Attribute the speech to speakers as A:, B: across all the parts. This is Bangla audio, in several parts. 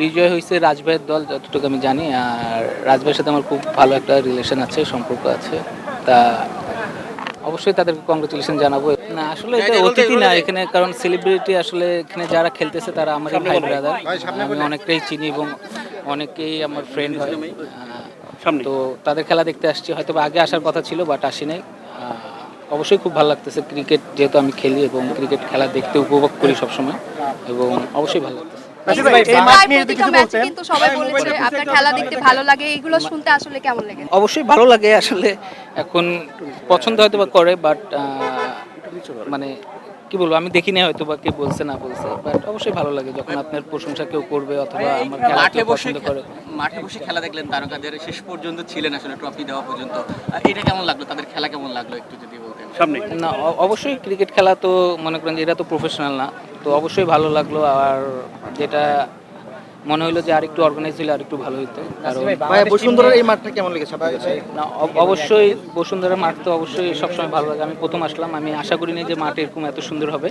A: বিজয় হয়েছে রাজভাইয়ের দল যতটুকু আমি জানি আর রাজভাইয়ের সাথে আমার খুব ভালো একটা রিলেশন আছে সম্পর্ক আছে। তা অবশ্যই তাদেরকে কংগ্রেচুলেশন জানাব। না আসলে এটা অতিথি না এখানে কারণ সেলিব্রিটি আসলে এখানে যারা খেলতেছে তারা আমার ভাই ব্রাদার আমি অনেকটাই চিনি এবং অনেকেই আমার ফ্রেন্ড হয়। তো তাদের খেলা দেখতে আসছি। হয়তো আগে আসার কথা ছিল বাট আসি নাই। অবশ্যই খুব ভালো লাগতেছে ক্রিকেট যেহেতু আমি খেলি এবং ক্রিকেট খেলা দেখতে উপভোগ করি সবসময় এবং অবশ্যই ভালো লাগতেছে।
B: নাসির ভাই, এই মাঠ নিয়ে যদি
C: প্রতিটা
B: কিছু
C: ম্যাচে
B: বলতেন।
C: কিন্তু সবাই বলেছে আপনার খেলা দেখতে ভালো লাগে এগুলো শুনতে আসলে কেমন লাগে?
A: অবশ্যই ভালো লাগে আসলে। এখন পছন্দ হয়তো বা করে বাট মানে কি বলব আমি দেখি না হয়তো বা কে বলছে না বলছে বাট অবশ্যই ভালো লাগে যখন আপনার প্রশংসা কেউ করবে অথবা আমার খেলা
D: মাঠে
A: কেউ
D: বসে
A: পছন্দ করে।
D: মাঠে বসে খেলা দেখলেন তারকাদের শেষ পর্যন্ত ছিলেন আসলে ট্রফি দেওয়া পর্যন্ত। এটা কেমন লাগল? তাদের খেলা কেমন লাগল একটু যদি বলতেন?
B: সামনে
A: না অবশ্যই ক্রিকেট খেলা তো মনে করেন যে এটা তো প্রফেশনাল না। তো অবশ্যই ভালো লাগল আর যেটা মনে হলো যে আরেকটু অর্গানাইজ হলে আরেকটু ভালো হতো কারণ
B: বসুন্ধরার এই মাঠটা কেমন লেগেছে?
A: না অবশ্যই বসুন্ধরা মাঠ তো অবশ্যই সবসময় ভালো লাগে। আমি প্রথম আসলাম আমি আশা করিনি যে মাঠ এরকম এত সুন্দর হবে।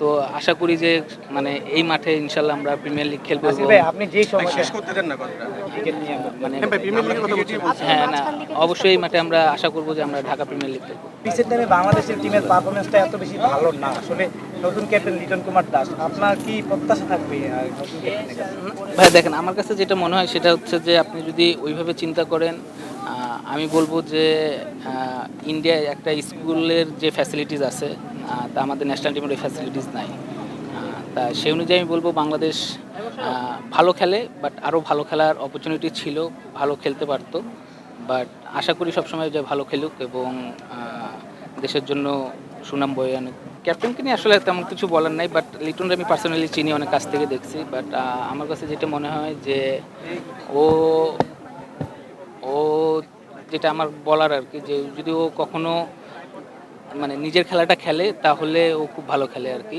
A: তো আশা করি যে মানে এই মাঠে ইনশাল্লাহ আমরা প্রিমিয়ার লিগ খেলব
B: আপনি যেই সময়
A: মানে
B: প্রিমিয়ার লিগের কথা বলছি।
A: হ্যাঁ না অবশ্যই এই মাঠে আমরা আশা করব যে আমরা ঢাকা প্রিমিয়ার লিগ খেলব।
E: পিসের টাইমে বাংলাদেশের টিমের পারফরমেন্সটা এত বেশি ভালো না। আসলে নতুন ক্যাপ্টেন লিটন কুমার দাস, আপনার কি প্রত্যাশা থাকবে?
A: ভাই, দেখেন, আমার কাছে যেটা মনে হয় সেটা হচ্ছে যে আপনি যদি ওইভাবে চিন্তা করেন আমি বলব যে ইন্ডিয়ায় একটা স্কুলের যে ফ্যাসিলিটিস আছে তা আমাদের ন্যাশনাল টিমের ওই ফ্যাসিলিটিস নাই। তা সেই অনুযায়ী আমি বলব বাংলাদেশ ভালো খেলে বাট আরও ভালো খেলার অপরচুনিটি ছিল, ভালো খেলতে পারতো। বাট আশা করি সবসময় যে ভালো খেলুক এবং দেশের জন্য সুনাম বয়ে আনুক। ক্যাপ্টেনকে নিয়ে আসলে তেমন কিছু বলার নাই বাট লিটনকে আমি পার্সোনালি চিনি অনেক কাছ থেকে দেখছি বাট আমার কাছে যেটা মনে হয় যে ও ও যেটা আমার বলার আর কি, যে যদি ও কখনো মানে নিজের খেলাটা খেলে তাহলে ও খুব ভালো খেলে আর কি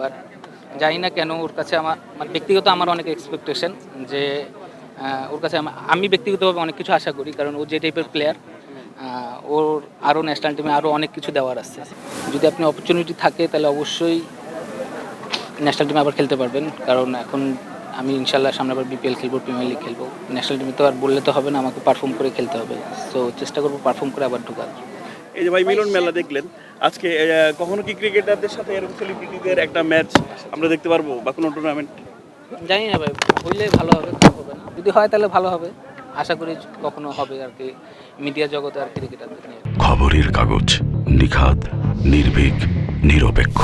A: বাট জানি না কেন ওর কাছে আমার মানে ব্যক্তিগত আমার অনেক এক্সপেকটেশন যে ওর কাছে আমি ব্যক্তিগতভাবে অনেক কিছু আশা করি, কারণ ও যে টাইপের প্লেয়ার ওর আরও ন্যাশনাল টিমে আরও অনেক কিছু দেওয়ার আছে। যদি আপনি অপরচুনিটি থাকে তাহলে অবশ্যই ন্যাশনাল টিমে আবার খেলতে পারবেন। কারণ এখন আমি ইনশাল্লাহ সামনে আবার বিপিএল খেলব প্রিমিয়ার লিগ খেলব। ন্যাশনাল টিমে তো আর বললে তো হবে না আমাকে পারফর্ম করে খেলতে হবে। সো চেষ্টা করব পারফর্ম করে আবার ঢোকার।
F: এই যে ভাই মিলন মেলা দেখলেন। আজকে কখনো কি ক্রিকেটারদের সাথে এরকম সেলিব্রিটিদের একটা ম্যাচ আমরা দেখতে পারব বা কোনো টুর্নামেন্ট
A: জানি না ভাই হইলে ভালো হবে হবে না। যদি হয় তাহলে ভালো হবে। আশা করি কখনো হবে আর কি মিডিয়া জগতে আর ক্রিকেটারদের নিয়ে।
G: খবরের কাগজ নিখাত নির্ভীক, নিরপেক্ষ।